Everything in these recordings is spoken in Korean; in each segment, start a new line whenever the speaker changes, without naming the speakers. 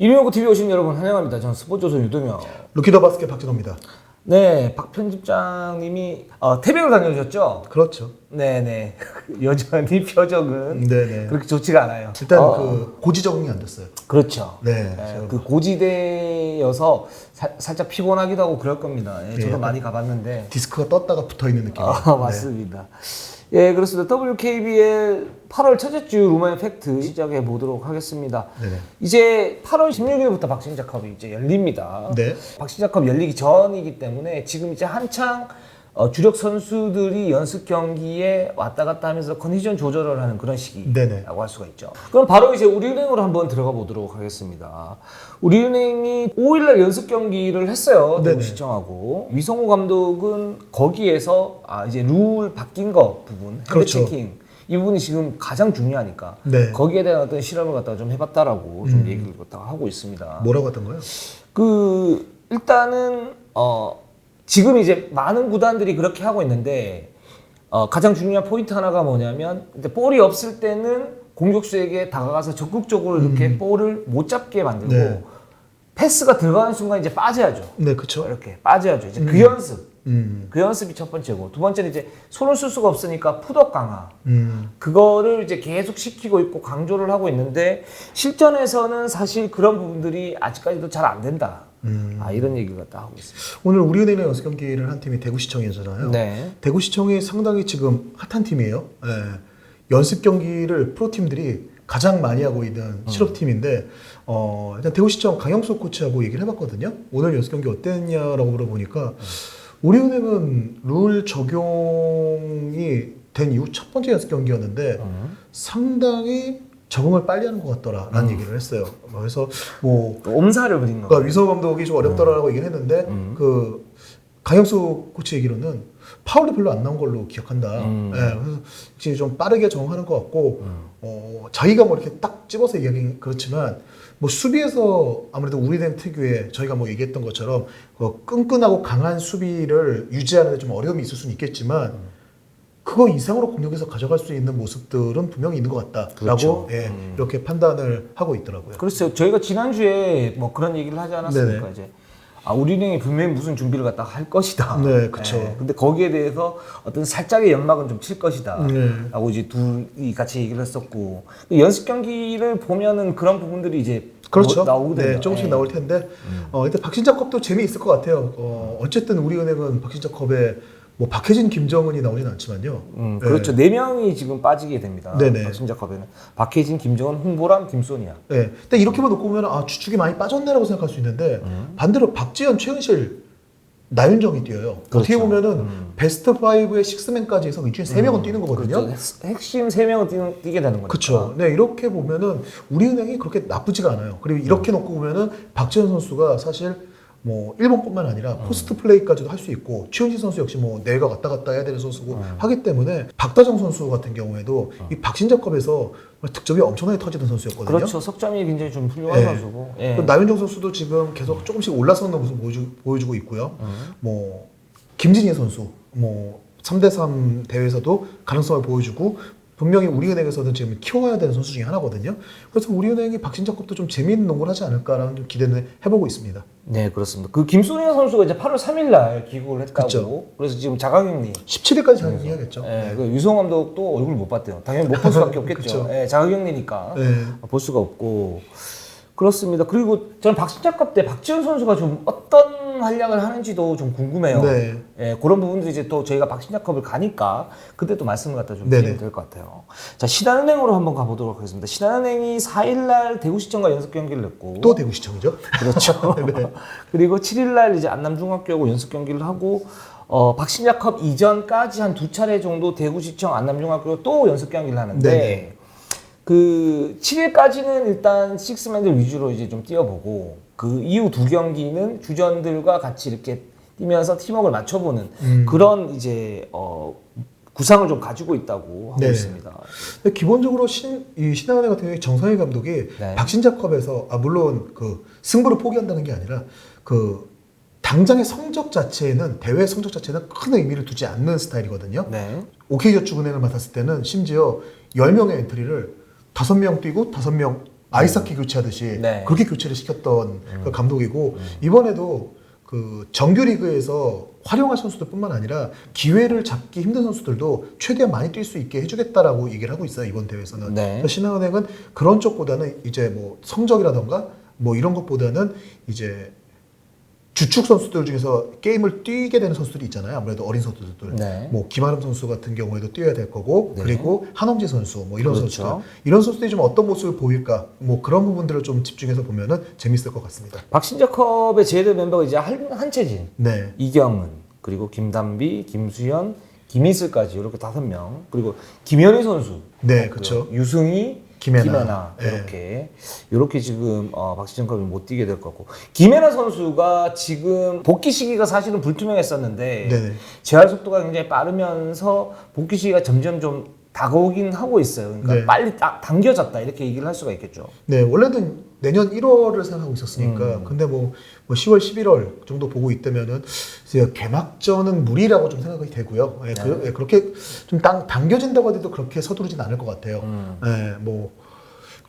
이명구 TV 오신 여러분 환영합니다. 저는 스포츠조선 유동혁.
루키더 바스켓 박진호입니다.
네, 박 편집장님이 어, 태백을 다녀오셨죠?
그렇죠.
네네. 여전히 표정은
네네.
그렇게 좋지가 않아요.
일단
어,
그 고지 적응이 안 됐어요.
그렇죠.
네.
네, 그 고지대여서 사- 살짝 피곤하기도 하고 그럴 겁니다. 예, 저도
네.
많이 가봤는데.
디스크가 떴다가 붙어 있는 느낌.
아, 맞습니다. 예, 그렇습니다. WKBL 8월 첫째 주 루머의 팩트 시작해 보도록 하겠습니다.
네네.
이제 8월 16일부터 박신자컵이 이제 열립니다.
네.
박신자컵 열리기 전이기 때문에 지금 이제 한창 어, 주력 선수들이 연습 경기에 왔다 갔다 하면서 컨디션 조절을 하는 그런 시기라고
네네.
할 수가 있죠. 그럼 바로 이제 우리은행으로 한번 들어가 보도록 하겠습니다. 우리은행이 5일날 연습 경기를 했어요. 대구 시청하고 위성호 감독은 거기에서 아 이제 룰 바뀐 거 부분 핸드
그렇죠.
체킹 이 부분이 지금 가장 중요하니까
네.
거기에 대한 어떤 실험을 갖다가 좀 해봤다라고 좀 얘기를 갖다가 하고 있습니다.
뭐라고 했던 거예요?
그 일단은 어 지금 이제 많은 구단들이 그렇게 하고 있는데 어 가장 중요한 포인트 하나가 뭐냐면 이제 볼이 없을 때는 공격수에게 다가가서 적극적으로 이렇게 볼을 못 잡게 만들고
네.
패스가 들어가는 순간 이제 빠져야죠.
네, 그렇죠.
이렇게 빠져야죠. 이제 그 연습.
음.
그 연습이 첫 번째고 두 번째는 이제 손을 쓸 수가 없으니까 푸덕 강화.
음.
그거를 이제 계속 시키고 있고 강조를 하고 있는데 실전에서는 사실 그런 부분들이 아직까지도 잘 안 된다.
음.
아 이런 얘기를 갖다 하고 있습니다.
오늘 우리은행의 연습 경기를 한 팀이 대구시청이었잖아요.
네.
대구시청이 상당히 지금 핫한 팀이에요. 예. 연습 경기를 프로팀들이 가장 많이 하고 있는 실업팀인데 어, 일단 대구시청 강영석 코치하고 얘기를 해봤거든요. 오늘 연습 경기 어땠냐라고 물어보니까 우리은행은 룰 적용이 된 이후 첫 번째 연습 경기였는데
음.
상당히 적응을 빨리 하는 것 같더라라는 얘기를 했어요. 그래서
뭐또 엄살을 부린 거.
그러니까 위서 감독이 좀 어렵더라라고 얘기를 했는데
음.
그 강영수 코치 얘기로는 파울이 별로 안 나온 걸로 기억한다.
음.
예, 그래서 지금 좀 빠르게 적응하는 것 같고 어, 자기가 뭐 이렇게 딱 집어서 얘기하긴 그렇지만 뭐 수비에서 아무래도 우리는 특유의 저희가 뭐 얘기했던 것처럼 그 끈끈하고 강한 수비를 유지하는 데 좀 어려움이 있을 수는 있겠지만 그거 이상으로 공격에서 가져갈 수 있는 모습들은 분명히 있는 것 같다라고
그렇죠.
예,
음.
이렇게 판단을 하고 있더라고요.
그렇죠. 저희가 지난주에 뭐 그런 얘기를 하지 않았습니까?
네네.
이제 아, 우리은행이 분명히 무슨 준비를 갖다 할 것이다.
네, 그쵸.
예, 근데 거기에 대해서 어떤 살짝의 연막은 좀 칠 것이다.
네.
라고 이제 둘이 같이 얘기를 했었고 연습 경기를 보면은 그런 부분들이 이제
그렇죠.
뭐 나오거든요.
네, 조금씩
예.
나올 텐데 어, 일단 박신자 컵도 재미있을 것 같아요. 어, 어쨌든 우리은행은 박신자 컵에 뭐 박혜진, 김정은이 나오진 않지만요.
음,
네.
그렇죠. 네 명이 지금 빠지게 됩니다.
네네.
박신자컵에는 박혜진, 김정은, 홍보람, 김소니아.
네. 근데 이렇게만 놓고 보면 아 주축이 많이 빠졌네라고 생각할 수 있는데
음.
반대로 박지현, 최은실, 나윤정이 뛰어요. 어떻게
그렇죠.
보면은
음.
베스트 5의 식스맨까지 해서 이 중에 세 명은 뛰는 거거든요.
그렇죠. 핵- 핵심 세 명은 뛰는, 뛰게 되는 거니까.
그렇죠. 네, 이렇게 보면은 우리은행이 그렇게 나쁘지가 않아요. 그리고 이렇게 놓고 보면은 박지현 선수가 사실 뭐 1번뿐만 아니라 포스트 플레이까지도 할 수 있고 최은지 선수 역시 뭐 내가 왔다 갔다 해야 되는 선수고 하기 때문에 박다정 선수 같은 경우에도 이 박신자컵에서 득점이 엄청나게 터지는 선수였거든요.
그렇죠. 석점이 굉장히 좀 훌륭한
네.
선수고. 예.
그 나윤정 선수도 지금 계속 조금씩 올라서는 모습 보여주, 보여주고 있고요. 뭐 김진희 선수 뭐 3대3 대회에서도 가능성을 보여주고 분명히 우리은행에서는 지금 키워야 되는 선수 중에 하나거든요. 그래서 우리은행이 박신자컵도 좀 재미있는 농구를 하지 않을까라는 좀 기대는 해보고 있습니다.
네, 그렇습니다. 그 김소니아 선수가 이제 8월 3일 날 귀국을 했다고.
그쵸.
그래서 지금 자가격리.
17일까지 장기해야겠죠.
예, 그 유성 감독도 얼굴 못 봤대요. 당연히 못 볼 수밖에 없겠죠.
그쵸.
예, 자가격리니까
네.
볼 수가 없고 그렇습니다. 그리고 저는 박신자컵 때 박지현 선수가 좀 어떤 활약을 하는지도 좀 궁금해요.
네.
예, 그런 부분도 이제 또 저희가 박신자컵을 가니까 그때 또 말씀을 갖다 좀
네네.
드리면 될 것 같아요. 자, 신한은행으로 한번 가보도록 하겠습니다. 신한은행이 4일날 대구시청과 연습 경기를 냈고
또 대구시청이죠.
그렇죠.
네.
그리고 7일날 이제 안남중학교하고 연습 경기를 하고 어, 박신자컵 이전까지 한 두 차례 정도 대구시청 안남중학교 또 연습 경기를 하는데
네네.
그 7일까지는 일단 식스맨들 위주로 이제 좀 뛰어보고 그 이후 두 경기는 주전들과 같이 이렇게 뛰면서 팀워크를 맞춰보는
음.
그런 이제 어, 구상을 좀 가지고 있다고 하고
네.
있습니다.
근데 기본적으로 신, 이 신한은행 같은 경우에 정상희 감독이
네.
박신자컵에서 아 물론 그 승부를 포기한다는 게 아니라 그 당장의 성적 자체에는 대회 성적 자체는 큰 의미를 두지 않는 스타일이거든요.
네.
OK저축은행을 맡았을 때는 심지어 10명의 엔트리를 5명 뛰고 5명 아이스하키 교체하듯이
네.
그렇게 교체를 시켰던 그 감독이고 이번에도 그 정규 리그에서 활용할 선수들뿐만 아니라 기회를 잡기 힘든 선수들도 최대한 많이 뛸 수 있게 해주겠다라고 얘기를 하고 있어요 이번 대회에서는.
네.
그래서 신한은행은 그런 쪽보다는 이제 뭐 성적이라던가 뭐 이런 것보다는 이제 주축 선수들 중에서 게임을 뛰게 되는 선수들이 있잖아요. 아무래도 어린 선수들.
네.
뭐 김아름 선수 같은 경우에도 뛰어야 될 거고
네.
그리고 한엄지 선수 뭐 이런
그렇죠.
선수들 이런 선수들이 좀 어떤 모습을 보일까 뭐 그런 부분들을 좀 집중해서 보면은 재밌을 것 같습니다.
박신자컵의 제외 멤버가 이제 한, 한채진,
네.
이경은, 그리고 김담비, 김수현, 김희슬까지 이렇게 다섯 명. 그리고 김현희 선수.
네, 그렇죠.
유승희,
김혜나.
김혜나,
네.
이렇게 이렇게 지금 어, 박시정컵이 못 뛰게 될 거고 김혜나 선수가 지금 복귀 시기가 사실은 불투명했었는데
네네.
재활 속도가 굉장히 빠르면서 복귀 시기가 점점 좀 다가오긴 하고 있어요. 그러니까
네.
빨리 딱 당겨졌다 이렇게 얘기를 할 수가 있겠죠.
네, 원래는 내년 1월을 생각하고 있었으니까.
음.
근데 뭐, 뭐 10월, 11월 정도 보고 있다면은 이제 개막전은 무리라고 좀 생각이 되고요. 예, 그, 예, 그렇게 좀 당, 당겨진다고 해도 그렇게 서두르진 않을 것 같아요.
음.
예, 뭐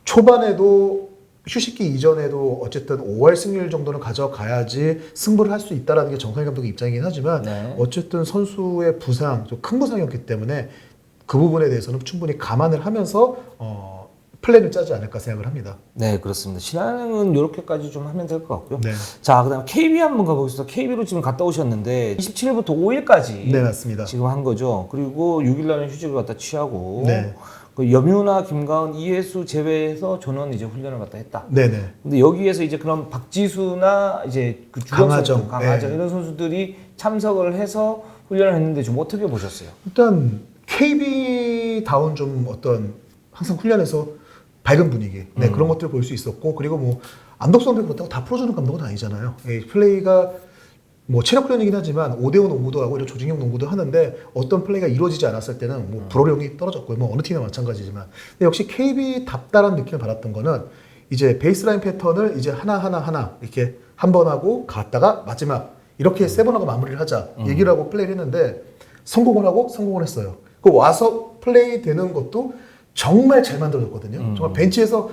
초반에도 휴식기 이전에도 어쨌든 5월 승률 정도는 가져가야지 승부를 할 수 있다라는 게 정상희 감독의 입장이긴 하지만
네.
어쨌든 선수의 부상, 좀 큰 부상이었기 때문에 그 부분에 대해서는 충분히 감안을 하면서 어, 플랜을 짜지 않을까 생각을 합니다.
네, 그렇습니다. 신한은행은 이렇게까지 좀 하면 될 것 같고요.
네.
자, 그다음 KB 한번 가보겠습니다. KB로 지금 갔다 오셨는데 27일부터 5일까지
네, 맞습니다.
지금 한 거죠. 그리고 6일 날은 휴직을 갖다 취하고
네.
그 염유나 김가은, 이해수 제외해서 저는 이제 훈련을 갖다 했다.
네네.
근데 여기에서 이제 그런 박지수나 이제 그 주력
강하정,
선수, 강하정
네.
이런 선수들이 참석을 해서 훈련을 했는데 좀 어떻게 보셨어요?
일단 KB 다운 좀 어떤 항상 훈련에서 밝은 분위기, 네
음.
그런 것들을 볼 수 있었고 그리고 뭐 안덕선도 그렇다고 다 풀어주는 감독은 아니잖아요. 이 플레이가 뭐 체력 훈련이긴 하지만 5대5 농구도 하고 이런 조직형 농구도 하는데 어떤 플레이가 이루어지지 않았을 때는
음.
뭐 불호령이 떨어졌고요. 뭐 어느 팀이나 마찬가지지만 근데 역시 KB 답다란 느낌을 받았던 거는 이제 베이스라인 패턴을 이제 하나 하나 하나 이렇게 한 번 하고 갔다가 마지막 이렇게 세 번 하고 마무리를 하자 얘기를 하고 플레이를 했는데 성공을 하고 성공을 했어요. 그 와서 플레이 되는 것도 정말 잘 만들어졌거든요.
음.
정말 벤치에서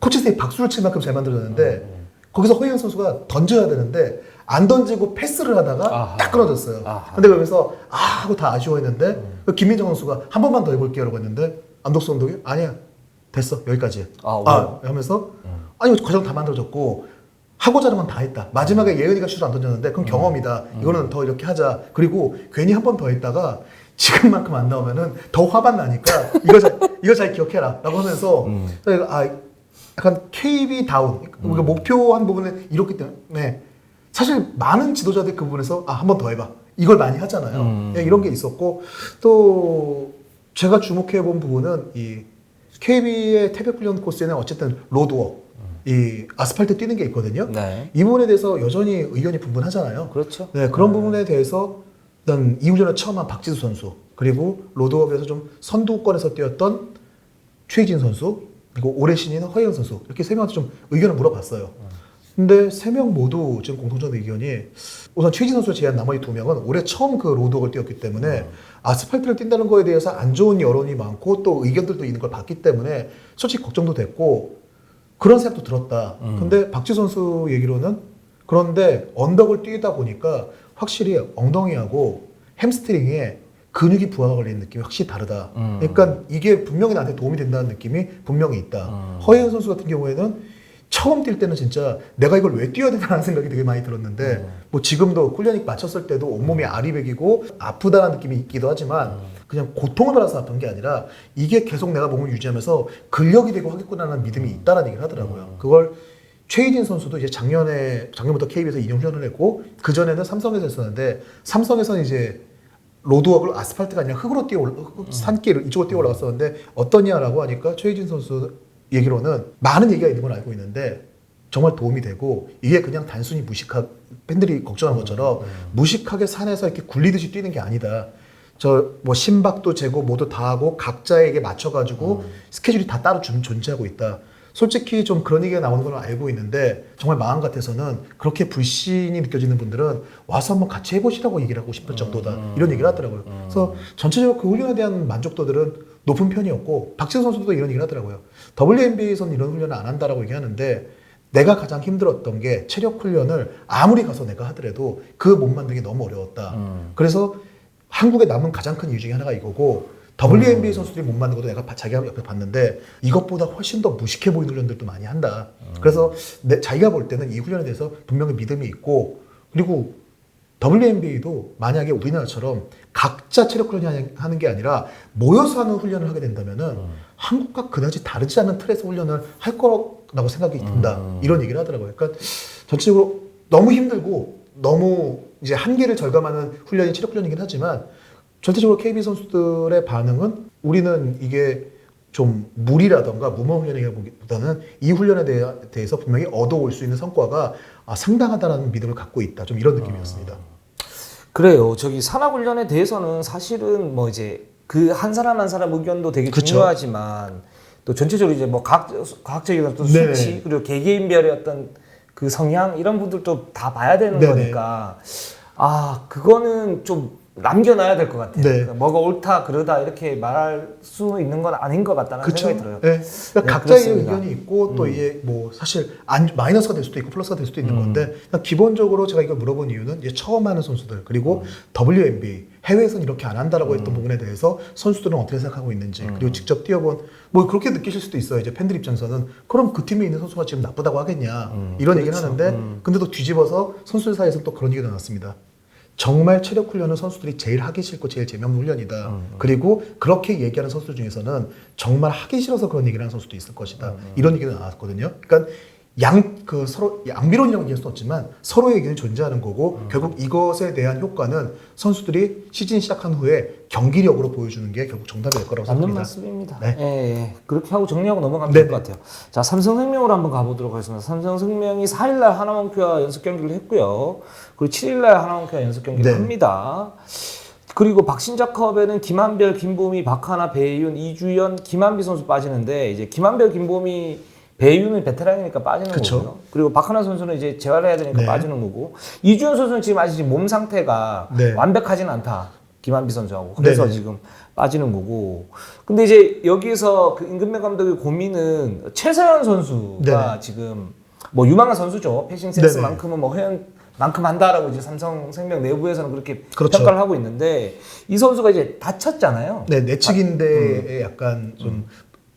코치들이 박수를 칠 만큼 잘 만들어졌는데 거기서 허이현 선수가 던져야 되는데 안 던지고 패스를 하다가
아하.
딱 끊어졌어요.
아하.
근데 그러면서 아 하고 다 아쉬워했는데 그 김민정 선수가 한 번만 더 해볼게요라고 했는데 안독수 감독이 아니야 됐어 여기까지
아,
아 하면서 아니 과정 다 만들어졌고 하고자 하는 건 다 했다. 마지막에 예은이가 슛을 안 던졌는데 그건 경험이다. 이거는 더 이렇게 하자. 그리고 괜히 한 번 더 했다가 지금만큼 안 나오면은 더 화만 나니까 이거 잘 이거 잘 기억해라 라고 하면서 그래서 아 약간 KB 다운. 우리가 목표한 부분은 이렇기 때문에 사실 많은 지도자들 그 부분에서 아 한 번 더 해봐. 이걸 많이 하잖아요.
음.
예, 이런 게 있었고 또 제가 주목해 본 부분은 이 KB의 태백 훈련 코스에는 어쨌든 로드워크 이 아스팔트 뛰는 게 있거든요.
네.
이 부분에 대해서 여전히 의견이 분분하잖아요.
그렇죠.
네, 그런 부분에 대해서 일단 이 훈련을 처음 한 박지수 선수 그리고 로드업에서 좀 선두권에서 뛰었던 최희진 선수 그리고 올해 신인 허영 선수 이렇게 세 명한테 좀 의견을 물어봤어요. 근데 세 명 모두 지금 공통적 의견이 우선 최희진 선수를 제외한 나머지 두 명은 올해 처음 그 로드업을 뛰었기 때문에 아스팔트를 뛴다는 거에 대해서 안 좋은 여론이 많고 또 의견들도 있는 걸 봤기 때문에 솔직히 걱정도 됐고 그런 생각도 들었다. 근데 박지 선수 얘기로는 그런데 언덕을 뛰다 보니까 확실히 엉덩이하고 햄스트링에 근육이 부하가 걸리는 느낌이 확실히 다르다.
음.
그러니까 이게 분명히 나한테 도움이 된다는 느낌이 분명히 있다.
음.
허예은 선수 같은 경우에는 처음 뛸 때는 진짜 내가 이걸 왜 뛰어야 되나라는 생각이 되게 많이 들었는데
음.
뭐 지금도 훈련이 마쳤을 때도 온몸이 아리백이고 아프다는 느낌이 있기도 하지만
음.
그냥 고통을 받아서 아픈 게 아니라 이게 계속 내가 몸을 유지하면서 근력이 되고 하겠구나라는 믿음이 있다는 얘기를 하더라고요. 그걸 최희진 선수도 이제 작년에 작년부터 KB에서 2년 훈련을 했고 그 전에는 삼성에서 했었는데 삼성에서는 이제 로드워크를 아스팔트가 아니라 흙으로 뛰어 올라, 흙- 산길을 이쪽으로 뛰어 올라갔었는데 어떠냐라고 하니까 최희진 선수 얘기로는 많은 얘기가 있는 걸 알고 있는데 정말 도움이 되고 이게 그냥 단순히 무식하 팬들이 걱정한 것처럼 무식하게 산에서 이렇게 굴리듯이 뛰는 게 아니다. 저 뭐 심박도 재고 모두 다 하고 각자에게 맞춰 가지고 스케줄이 다 따로 좀 존재하고 있다. 솔직히 좀 그런 얘기가 나오는 걸 알고 있는데 정말 마음 같아서는 그렇게 불신이 느껴지는 분들은 와서 한번 같이 해보시라고 얘기를 하고 싶을 정도다 이런 얘기를 하더라고요. 그래서 전체적으로 그 훈련에 대한 만족도들은 높은 편이었고 박지성 선수도 이런 얘기를 하더라고요. WNBA에서는 이런 훈련을 안 한다라고 얘기하는데 내가 가장 힘들었던 게 체력 훈련을 아무리 가서 내가 하더라도 그 몸 만들기 너무 어려웠다.
음.
그래서 한국에 남은 가장 큰 이유 중에 하나가 이거고 WNBA 선수들이 못 만든 것도 내가 바- 자기가 옆에 봤는데 이것보다 훨씬 더 무식해 보이는 훈련들도 많이 한다. 그래서 내, 자기가 볼 때는 이 훈련에 대해서 분명히 믿음이 있고 그리고 WNBA도 만약에 우리나라처럼 각자 체력 훈련이 하는 게 아니라 모여서 하는 훈련을 하게 된다면은 한국과 그다지 다르지 않은 틀에서 훈련을 할 거라고 생각이 든다. 이런 얘기를 하더라고요. 그러니까 전체적으로 너무 힘들고 너무 이제 한계를 절감하는 훈련이 체력 훈련이긴 하지만 전체적으로 KB 선수들의 반응은 우리는 이게 좀 무리라던가 무모한 훈련이기보다는 이 훈련에 대해- 대해 서 분명히 얻어올 수 있는 성과가 아, 상당하다라는 믿음을 갖고 있다. 좀 이런 느낌이었습니다.
그래요. 저기 산악훈련에 대해서는 사실은 뭐 이제 그 한 사람 한 사람 의견도 되게
그쵸.
중요하지만 또 전체적으로 이제 뭐 과학, 과학적인 어떤
네네.
수치 그리고 개개인별의 어떤 그 성향 이런 분들도 다 봐야 되는
네네.
거니까 아 그거는 좀 남겨놔야 될 것 같아요.
네.
그러니까 뭐가 옳다 그러다 이렇게 말할 수 있는 건 아닌 것 같다는
그렇죠.
생각이 들어요.
네. 그러니까
네,
각자의
그렇습니다.
의견이 있고 또 이게 뭐 사실 안, 마이너스가 될 수도 있고 플러스가 될 수도 있는
음.
건데 기본적으로 제가 이걸 물어본 이유는 이제 처음 하는 선수들 그리고
음.
WNBA 해외에서는 이렇게 안 한다라고 했던 부분에 대해서 선수들은 어떻게 생각하고 있는지
음.
그리고 직접 뛰어본 뭐 그렇게 느끼실 수도 있어요. 이제 팬들 입장에서는 그럼 그 팀에 있는 선수가 지금 나쁘다고 하겠냐 이런 얘기를
그렇죠.
하는데
음.
근데 또 뒤집어서 선수들 사이에서 또 그런 얘기가 나왔습니다. 정말 체력 훈련은 선수들이 제일 하기 싫고 제일 재미없는 훈련이다.
음.
그리고 그렇게 얘기하는 선수들 중에서는 정말 하기 싫어서 그런 얘기를 하는 선수도 있을 것이다.
음,
이런 얘기가 나왔거든요. 그러니까 양 그 서로 양비론이라고 얘기할 수는 없지만 서로의 의견이 존재하는 거고
음.
결국 이것에 대한 효과는 선수들이 시즌 시작한 후에 경기력으로 보여주는 게 결국 정답이 될 거라고
맞는
생각합니다.
말씀입니다.
네.
예, 예. 그렇게 하고 정리하고 넘어가면
네네.
될것 같아요. 자, 삼성생명으로 한번 가보도록 하겠습니다. 삼성생명이 4일날 하나원큐와 연습 경기를 했고요. 그리고 7일날 하나원큐와 연습 경기를
네.
합니다. 그리고 박신자 컵에는 김한별, 김보미, 박하나, 배윤, 이주연, 김한비 선수 빠지는데 이제 김한별, 김보미, 배윤은 베테랑이니까 빠지는
그쵸.
거고요. 그리고 박하나 선수는 이제 재활해야 되니까
네.
빠지는 거고 이주연 선수는 지금 아직 몸 상태가
네.
완벽하진 않다. 김한비 선수하고 그래서
네네.
지금 빠지는 거고. 근데 이제 여기서 그 임금배 감독의 고민은 최서연 선수가
네네.
지금 뭐 유망한 선수죠. 패싱 센스만큼은 뭐 회원만큼 한다라고 이제 삼성생명 내부에서는 그렇게
그렇죠.
평가를 하고 있는데 이 선수가 이제 다쳤잖아요.
네, 내측인대에 약간 좀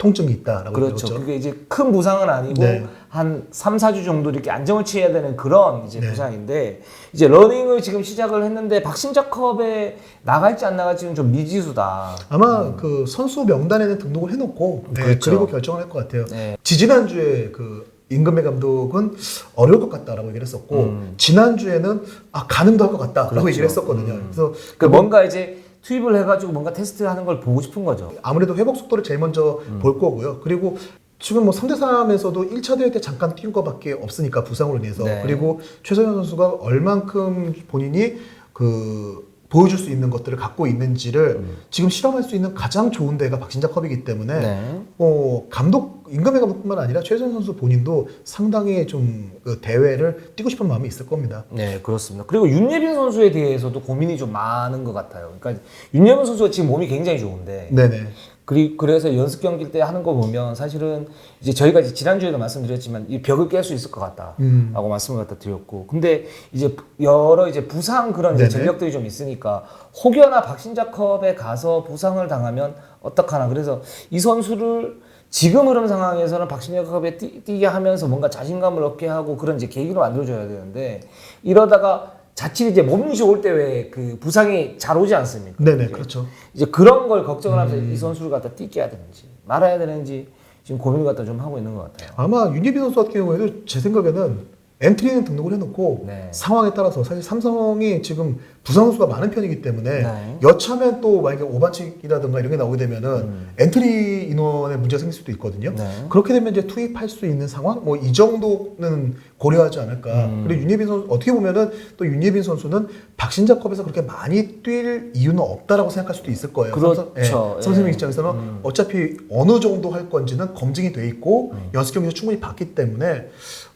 통증이 있다라고
그렇죠.
들었죠.
그게 이제 큰 부상은 아니고
네.
한 3, 4주 정도 이렇게 안정을 취해야 되는 그런 이제
네.
부상인데 이제 러닝을 지금 시작을 했는데 박신자컵에 나갈지 안 나갈지는 좀 미지수다.
아마 그 선수 명단에는 등록을 해놓고 네,
음. 그렇죠.
그리고 결정을 할 것 같아요.
네.
지지난 주에 그 임금배 감독은 어려울 것 같다라고 얘기를 했었고
음.
지난 주에는 아 가능도 할 것 같다라고
그렇죠.
얘기를 했었거든요.
음.
그래서
그 뭔가 이제 투입을 해가지고 뭔가 테스트하는 걸 보고 싶은 거죠.
아무래도 회복 속도를 제일 먼저
음.
볼 거고요. 그리고 지금 뭐 3대 3에서도 1차 대회 때 잠깐 뛴 거밖에 없으니까 부상으로 인해서
네.
그리고 최성현 선수가 얼만큼 본인이 그 보여줄 수 있는 것들을 갖고 있는지를 지금 실험할 수 있는 가장 좋은 데가 박신자 컵이기 때문에
음. 네.
어, 감독 임금의 감독뿐만 아니라 최선 선수 본인도 상당히 좀 그 대회를 뛰고 싶은 마음이 있을 겁니다.
네, 그렇습니다. 그리고 윤예빈 선수에 대해서도 고민이 좀 많은 것 같아요. 그러니까 윤예빈 선수가 지금 몸이 굉장히 좋은데
네네.
그리, 그래서 연습 경기 때 하는 거 보면 사실은 이제 저희가 이제 지난주에도 말씀드렸지만 이 벽을 깰 수 있을 것 같다라고
음.
말씀을 갖다 드렸고 근데 이제 여러 이제 부상 그런 이제. 전력들이 좀 있으니까 혹여나 박신자컵에 가서 부상을 당하면 어떡하나 그래서 이 선수를 지금 흐름 상황에서는 박신자컵에 뛰, 뛰게 하면서 뭔가 자신감을 얻게 하고 그런 이제 계기를 만들어줘야 되는데 이러다가 자칫 이제 몸이 좋을 때왜 그 부상이 잘 오지 않습니까?
네네
이제
그렇죠.
이제 그런 걸 걱정을 하면서
음.
이 선수를 갖다 뛰게 해야 되는지 말아야 되는지 지금 고민을 갖다 좀 하고 있는 것 같아요.
아마 윤예빈 선수 같은 경우에도 제 생각에는 엔트리는 등록을 해놓고
네.
상황에 따라서 사실 삼성이 지금 부상 선수가 많은 편이기 때문에
네.
여차면 또 만약에 오반칙이라든가 이런 게 나오게 되면은
음.
엔트리 인원에 문제가 생길 수도 있거든요.
네.
그렇게 되면 이제 투입할 수 있는 상황 뭐 이 정도는 고려하지 않을까.
음.
그리고 윤예빈 선수 어떻게 보면은 또 윤예빈 선수는 박신자컵에서 그렇게 많이 뛸 이유는 없다라고 생각할 수도 있을 거예요.
그렇죠.
삼성,
예.
선생님 입장에서는
음.
어차피 어느 정도 할 건지는 검증이 돼 있고
음.
연습 경기에서 충분히 봤기 때문에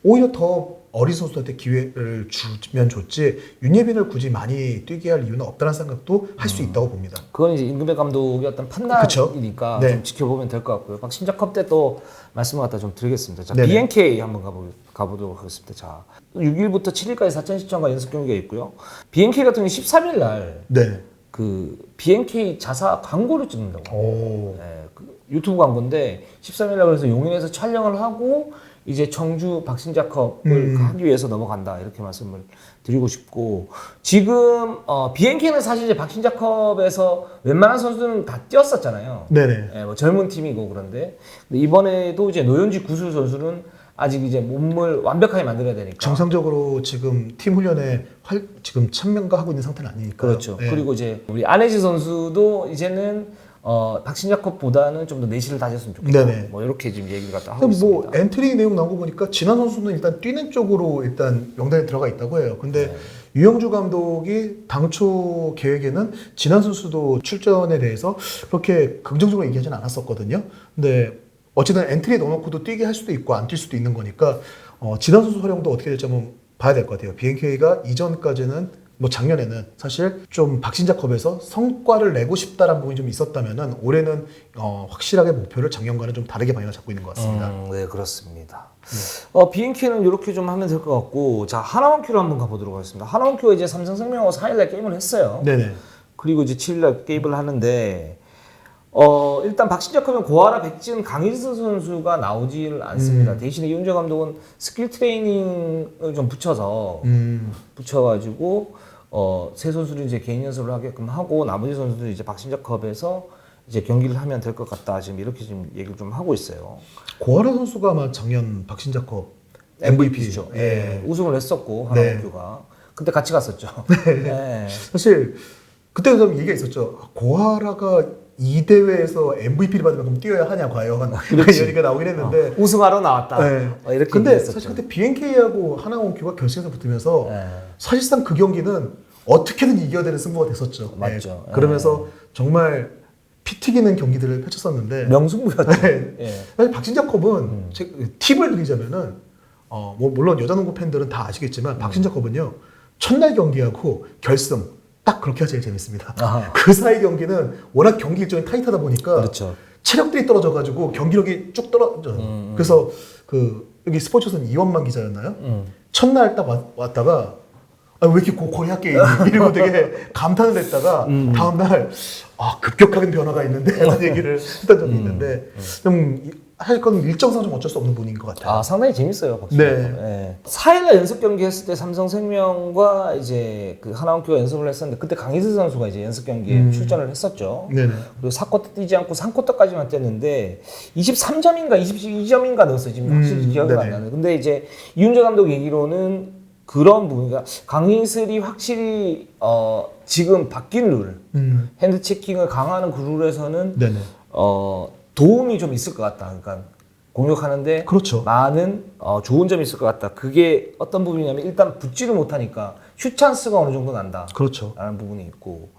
오히려 더 어린 선수한테 기회를 주면 좋지 윤예빈을 굳이 많이 뛰게 할 이유는 없다는 생각도 할 수 있다고 봅니다.
그건 이제 임금배 감독의 어떤. 판단이니까
네.
좀 지켜보면 될 것 같고요. 박신자컵 때 또 말씀을 갖다 좀 드리겠습니다. 자,
네네.
BNK 한번 가보, 가보도록 하겠습니다. 자, 6일부터 7일까지 사천 시청과 연습 경기가 있고요. BNK 같은 경우 13일 날
네.
그 BNK 자사 광고를 찍는다고.
오.
네, 그 유튜브 광고인데 13일 날 그래서 용인에서 촬영을 하고 이제 청주 박신자컵을
음.
하기 위해서 넘어간다 이렇게 말씀을 드리고 싶고 지금 어, BNK는 사실 이제 박신자컵에서 웬만한 선수는 다 뛰었었잖아요.
네네.
예, 뭐 젊은 팀이고 그런데 근데 이번에도 이제 노현지 구수 선수는 아직 이제 몸을 완벽하게 만들어야 되니까
정상적으로 지금 팀 훈련에 활, 지금 참가하고 있는 상태는 아니니까.
그렇죠.
네.
그리고 이제 우리 안혜지 선수도 이제는 어, 박신자컵보다는 좀 더 내실을 다졌으면 좋겠다.
네네.
뭐 이렇게 지금 얘기를 갖다 하고
뭐
있습니다.
엔트리 내용 나온 거 보니까 진한 선수는 일단 뛰는 쪽으로 일단 명단에 들어가 있다고 해요. 근데
네.
유영주 감독이 당초 계획에는 진한 선수도 출전에 대해서 그렇게 긍정적으로 얘기하지는 않았었거든요. 근데 어쨌든 엔트리에 넣어놓고도 뛰게 할 수도 있고 안 뛸 수도 있는 거니까 어, 진한 선수 활용도 어떻게 될지 한번 봐야 될 것 같아요. BNK가 이전까지는 뭐 작년에는 사실 좀 박신자컵에서 성과를 내고 싶다라는 부분이 좀 있었다면은 올해는 어, 확실하게 목표를 작년과는 좀 다르게 방향을 잡고 있는 것 같습니다.
음, 네 그렇습니다. 어, BNK는 이렇게 좀 하면 될 것 같고 자 하나원큐로 한번 가보도록 하겠습니다. 하나원큐가 이제 삼성생명하고 4일날 게임을 했어요.
네네.
그리고 이제 7일날 게임을 하는데 어 일단 박신자컵은 고아라 백지은 강일수 선수가 나오지를 않습니다.
음.
대신에 이훈재 감독은 스킬 트레이닝을 좀 붙여서
음,
붙여가지고 어, 세 선수를 이제 개인 연습을 하게끔 하고 나머지 선수들 이제 박신자컵에서 이제 경기를 하면 될 것 같다 지금 이렇게 지금 얘기를 좀 하고 있어요.
고아라 선수가 아마 작년 박신자컵 MVP죠.
예, 우승을 했었고
네.
하나원큐가 그때 같이 갔었죠. 네.
사실 그때 좀 얘기가 있었죠. 고아라가 이 대회에서 MVP를 받으면 그럼 뛰어야 하냐 과연 그런 얘기가 나오긴 했는데.
어, 우승하러 나왔다.
네.
어, 이렇게
근데
얘기했었죠.
사실 그때 BNK하고 하나원큐가 결승에서 붙으면서
네.
사실상 그 경기는 어떻게든 이겨야 되는 승부가 됐었죠.
맞죠.
네. 그러면서 정말 피 튀기는 경기들을 펼쳤었는데
명승부였죠.
네.
예.
사실 박진자컵은
음.
제- 팁을 드리자면은 어, 뭐 물론 여자 농구 팬들은 다
음.
아시겠지만 박진자컵은요 첫날 경기하고 결승 딱 그렇게가 제일 재밌습니다.
아하.
그 사이 경기는 워낙 경기 일정이 타이트하다 보니까
그렇죠.
체력들이 떨어져가지고 경기력이 쭉 떨어져요.
음,
그래서 그 여기 스포츠선 이원만 기자였나요?
음.
첫날 딱 왔- 왔다가 아, 왜 이렇게 고퀄이 학교에 이러고 되게 감탄을 했다가
음.
다음날 아, 급격한 변화가 있는데 라는 얘기를 했던 적이 있는데 좀 그건 일정상 좀 어쩔 수 없는 분인 것 같아요.
아 상당히 재밌어요 박신자.
네.
네. 4일날 연습 경기 했을 때 삼성생명과 이제 그 하나원큐가 연습을 했었는데 그때 강희슬 선수가 이제 연습 경기에
음.
출전을 했었죠.
네네.
그리고 4쿼터 뛰지 않고 3쿼터까지만 뛰었는데 23점인가 22점인가 넣었어요. 지금 확실히
음,
기억이
네네.
안 나네. 근데 이제 이윤재 감독 얘기로는 그런 부분, 그러니까 강희슬이 확실히 어 지금 바뀐 룰,
음.
핸드 체킹을 강화하는 그 룰에서는
네네.
어 도움이 좀 있을 것 같다. 그러니까 공격하는데
그렇죠.
많은 어, 좋은 점이 있을 것 같다. 그게 어떤 부분이냐면 일단 붙지를 못하니까 슛 찬스가 어느 정도 난다.
그렇죠.
라는 부분이 있고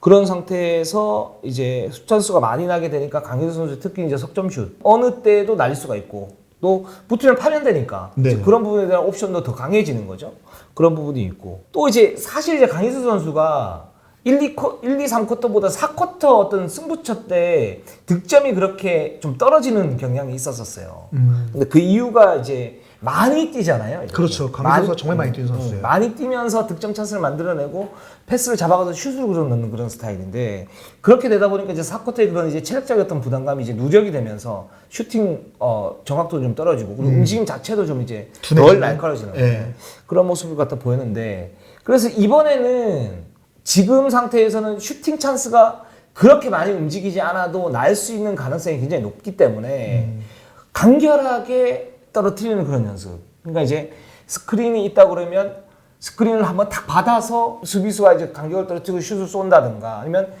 그런 상태에서 이제 슛 찬스가 많이 나게 되니까 강희수 선수 특히 이제 석점슛 어느 때도 날릴 수가 있고 또 붙으면 파면 되니까
네.
그런 부분에 대한 옵션도 더 강해지는 거죠. 그런 부분이 있고 또 이제 사실 이제 강희수 선수가 1, 2쿼, 1, 2, 3쿼터보다 4쿼터 어떤 승부처 때 득점이 그렇게 좀 떨어지는 경향이 있었었어요.
음.
근데 그 이유가 이제 많이 뛰잖아요. 이렇게.
그렇죠. 선수가 정말 많이 뛰는
음,
선수예요.
많이 뛰면서 득점 찬스를 만들어내고 패스를 잡아가서 슛을 그려 넣는 그런 스타일인데 그렇게 되다 보니까 이제 사쿼터의 그런 이제 체력적인 어떤 부담감이 이제 누적이 되면서 슈팅 어, 정확도도 좀 떨어지고 그리고 움직임 자체도 좀 이제
음.
덜 날카로워지는
예.
그런 모습을 갖다 보였는데 그래서 이번에는 지금 상태에서는 슈팅 찬스가 그렇게 많이 움직이지 않아도 날 수 있는 가능성이 굉장히 높기 때문에
음.
간결하게 떨어뜨리는 그런 연습. 그러니까 이제 스크린이 있다 그러면 스크린을 한번 탁 받아서 수비수가 이제 간격을 떨어뜨리고 슛을 쏜다든가 아니면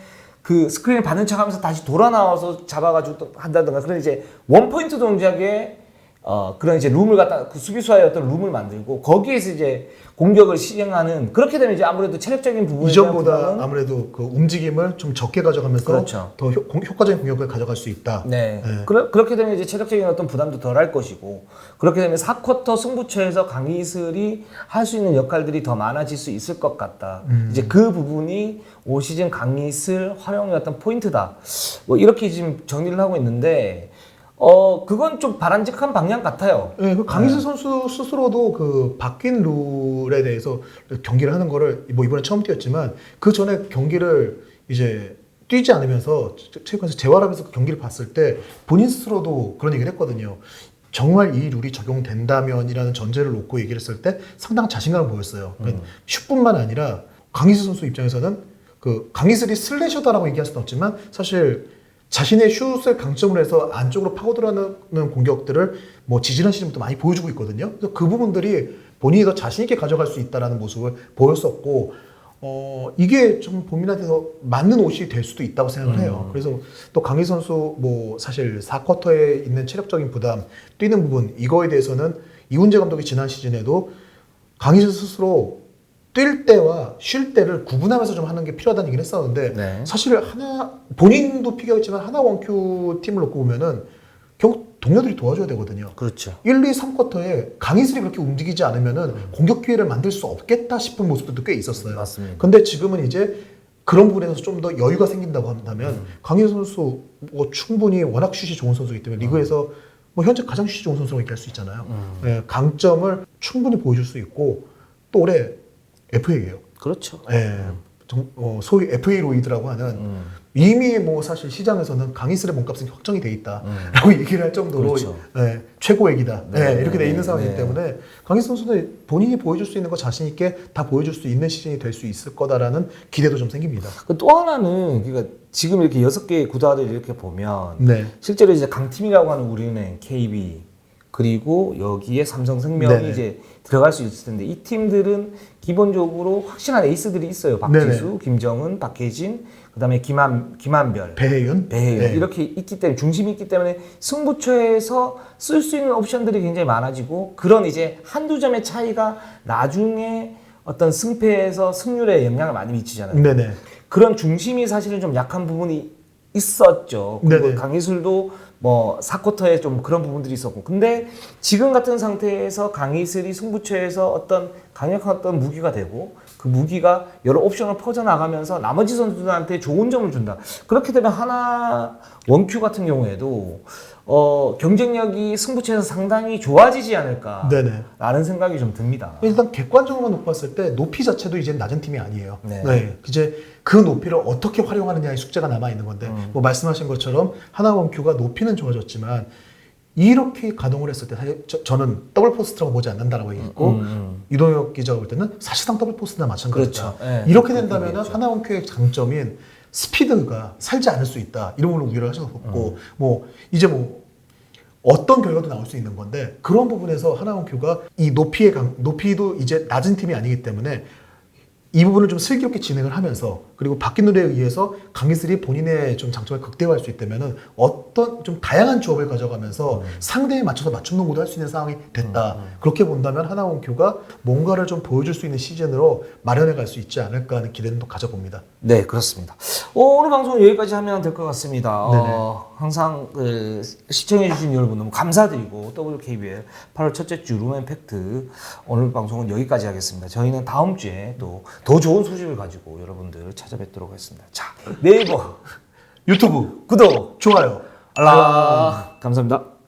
그 스크린을 받는 척 하면서 다시 돌아 나와서 잡아가지고 또 한다든가 그런 이제 원 포인트 동작에 어, 그런 이제 룸을 갖다 그 수비수와의 어떤 룸을 만들고 거기에서 이제 공격을 시행하는 그렇게 되면 이제 아무래도 체력적인 부분에
이전보다 아무래도 그 움직임을 좀 적게 가져가면서
그렇죠.
더 효, 공- 효과적인 공격을 가져갈 수 있다.
네.
네.
그러, 그렇게 되면 이제 체력적인 어떤 부담도 덜 할 것이고 그렇게 되면 4쿼터 승부처에서 강희슬이 할 수 있는 역할들이 더 많아질 수 있을 것 같다.
음.
이제 그 부분이 올 시즌 강희슬 활용의 어떤 포인트다. 뭐 이렇게 지금 정리를 하고 있는데 어 그건 좀 바람직한 방향 같아요.
네, 그 강희슬 선수 스스로도 그 바뀐 룰에 대해서 경기를 하는 거를 뭐 이번에 처음 뛰었지만 그 전에 경기를 이제 뛰지 않으면서 체- 체육관에서 재활하면서 그 경기를 봤을 때 본인 스스로도 그런 얘기를 했거든요. 정말 이 룰이 적용된다면이라는 전제를 놓고 얘기를 했을 때 상당한 자신감을 보였어요. 그러니까 슛뿐만 아니라 강희슬 선수 입장에서는 그 강희슬이 슬래셔다라고 얘기할 수는 없지만 사실 자신의 슛을 강점으로 해서 안쪽으로 파고들어가는 공격들을 뭐 지지난 시즌부터 많이 보여주고 있거든요. 그래서 그 부분들이 본인이 더 자신 있게 가져갈 수 있다라는 모습을 보였었고 어 이게 좀 본인한테서 맞는 옷이 될 수도 있다고 생각을 해요. 그래서 또 강희 선수 뭐 사실 4쿼터에 있는 체력적인 부담, 뛰는 부분 이거에 대해서는 이훈재 감독이 지난 시즌에도 강희선 스스로 뛸 때와 쉴 때를 구분하면서 좀 하는 게 필요하다는 얘기를 했었는데
네.
사실 하나 본인도 피겨있지만 하나 원큐 팀을 놓고 보면은 결국 동료들이 도와줘야 되거든요.
그렇죠.
1, 2, 3쿼터에 강희슬이 그렇게 움직이지 않으면은 공격 기회를 만들 수 없겠다 싶은 모습들도 꽤 있었어요.
맞습니다.
근데 지금은 이제 그런 부분에서 좀 더 여유가 생긴다고 한다면
음.
강희슬 선수 뭐 충분히 워낙 슛이 좋은 선수이기 때문에 리그에서 뭐 현재 가장 슛이 좋은 선수라고 얘기할 수 있잖아요.
음.
네, 강점을 충분히 보여줄 수 있고 또 올해 FA예요.
그렇죠.
예. 정- 어, 소위 FA 로이드라고 하는
음.
이미 뭐 사실 시장에서는 강희슬의 몸값은 확정이 돼 있다라고 얘기를 할 정도로
음. 그렇죠.
예, 최고액이다
네,
예, 이렇게 돼
네,
있는 상황이기
네.
때문에 강희슬 선수는 본인이 보여줄 수 있는 거 자신 있게 다 보여줄 수 있는 시즌이 될 수 있을 거다라는 기대도 좀 생깁니다.
그또 하나는 그러니까 지금 이렇게 여섯 개의 구단을 이렇게 보면
네.
실제로 이제 강팀이라고 하는 우리은행, KB 그리고 여기에 삼성생명이. 이제 들어갈 수 있을 텐데 이 팀들은 기본적으로 확실한 에이스들이 있어요. 박지수,
네네.
김정은, 박혜진, 그다음에 김한 김한별,
배혜윤,
배혜윤
네.
이렇게 있기 때문에 중심이 있기 때문에 승부처에서 쓸 수 있는 옵션들이 굉장히 많아지고 그런 이제 한두 점의 차이가 나중에 어떤 승패에서 승률에 영향을 많이 미치잖아요.
네네.
그런 중심이 사실은 좀 약한 부분이 있었죠. 그리고
네네.
강희슬도 뭐 4쿼터에 좀 그런 부분들이 있었고. 근데 지금 같은 상태에서 강희슬이 승부처에서 어떤 강력한 어떤 무기가 되고 그 무기가 여러 옵션을 퍼져나가면서 나머지 선수들한테 좋은 점을 준다. 그렇게 되면 하나 원큐 같은 경우에도 어, 경쟁력이 승부처에서 상당히 좋아지지 않을까.
네네.
라는 생각이 좀 듭니다.
일단 객관적으로만 놓고 봤을 때 높이 자체도 이제 낮은 팀이 아니에요.
네.
이제 그 높이를 어떻게 활용하느냐의 숙제가 남아 있는 건데
음.
뭐 말씀하신 것처럼 하나원큐가 높이는 좋아졌지만 이렇게 가동을 했을 때 사실 저, 는 더블 포스트라고 보지 않는다라고 얘기했고
음, 음.
이동혁 기자가 볼 때는 사실상 더블 포스트나 마찬가지다.
그렇죠. 네,
이렇게
그렇게
된다면. 하나원큐의 장점인 스피드가 살지 않을 수 있다. 이런 걸로 우려를 하셨었고
음.
뭐 이제 뭐 어떤 결과도 나올 수 있는 건데 그런 부분에서 하나원큐가 이 높이의 강, 높이도 이제 낮은 팀이 아니기 때문에 이 부분을 좀 슬기롭게 진행을 하면서 그리고 바뀐 룰에 의해서 강희슬이 본인의 좀 장점을 극대화할 수 있다면은 어떤 좀 다양한 조합을 가져가면서 상대에 맞춰서 맞춤 농구도 할 수 있는 상황이 됐다. 그렇게 본다면 하나원큐가 뭔가를 좀 보여줄 수 있는 시즌으로 마련해 갈 수 있지 않을까 하는 기대는 또 가져봅니다.
네, 그렇습니다. 어, 오늘 방송 여기까지 하면 될 것 같습니다.
네네.
어, 항상 그 시청해주신 여러분 너무 감사드리고 WKBL 8월 첫째 주 룸앤팩트 오늘 방송은 여기까지 하겠습니다. 저희는 다음 주에 또 더 좋은 소식을 가지고 여러분들 찾아뵙도록 하겠습니다. 자, 네이버
유튜브
구독,
좋아요.
알람 감사합니다.